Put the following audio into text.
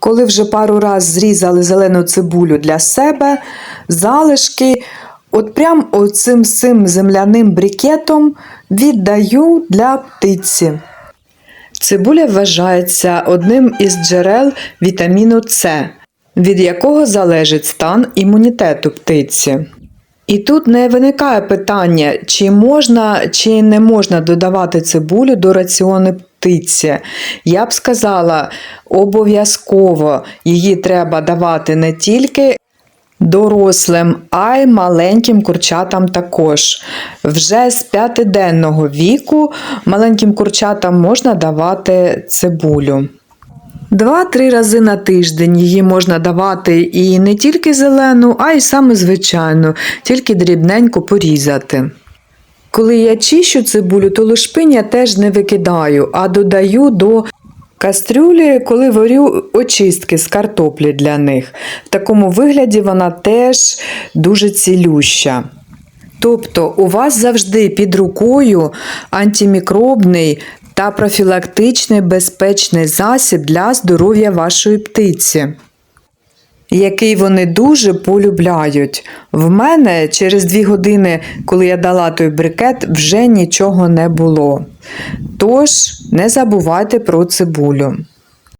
Коли вже пару раз зрізали зелену цибулю для себе, залишки, от прям оцим цим земляним брикетом віддаю для птиці. Цибуля вважається одним із джерел вітаміну С, від якого залежить стан імунітету птиці. І тут не виникає питання, чи можна чи не можна додавати цибулю до раціону птиці. Я б сказала, обов'язково її треба давати не тільки дорослим, а й маленьким курчатам також. Вже з п'ятиденного віку маленьким курчатам можна давати цибулю. Два-три рази на тиждень її можна давати і не тільки зелену, а й саме звичайну, тільки дрібненько порізати. Коли я чищу цибулю, то лушпинь я теж не викидаю, а додаю до кастрюлі, коли варю очистки з картоплі для них. В такому вигляді вона теж дуже цілюща. Тобто у вас завжди під рукою антимікробний та профілактичний безпечний засіб для здоров'я вашої птиці, який вони дуже полюбляють. В мене через дві години, коли я дала той брикет, вже нічого не було. Тож не забувайте про цибулю.